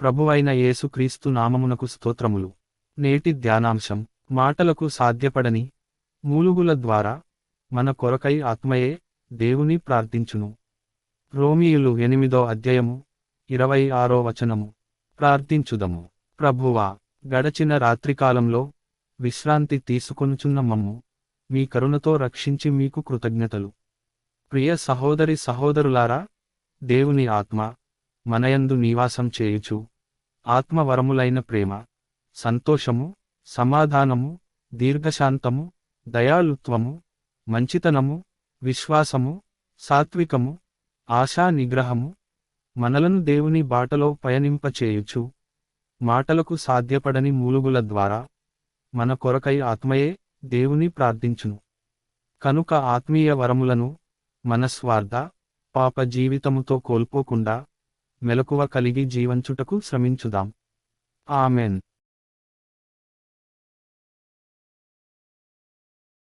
ప్రభువైన యేసుక్రీస్తు నామమునకు స్తోత్రములు. నేటి ధ్యానాంశం మాటలకు సాధ్యపడని మూలుగుల ద్వారా మన కొరకై ఆత్మయే దేవుని ప్రార్థించును. రోమియులు ఎనిమిదో అధ్యాయము ఇరవై ఆరో వచనము. ప్రార్థించుదము. ప్రభువా గడచిన రాత్రికాలంలో విశ్రాంతి తీసుకొనుచున్న మమ్ము మీ కరుణతో రక్షించి మీకు కృతజ్ఞతలు. ప్రియ సహోదరి సహోదరులారా దేవుని ఆత్మ మనయందు నివాసం చేయుచు. ఆత్మవరములైన ప్రేమ సంతోషము సమాధానము దీర్ఘశాంతము దయాళుత్వము మంచితనము విశ్వాసము సాత్వికము ఆశా నిగ్రహము మనలను దేవుని బాటలో పయనింపచేయుచు మాటలకు సాధ్యపడని మూలుగుల ద్వారా మన కొరకై ఆత్మయే దేవుని ప్రార్థించును. కనుక ఆత్మీయ వరములను మన స్వార్థ పాప జీవితముతో కోల్పోకుండా మెలకువ కలిగి జీవంచుటకు శ్రమించుదాం. ఆమెన్.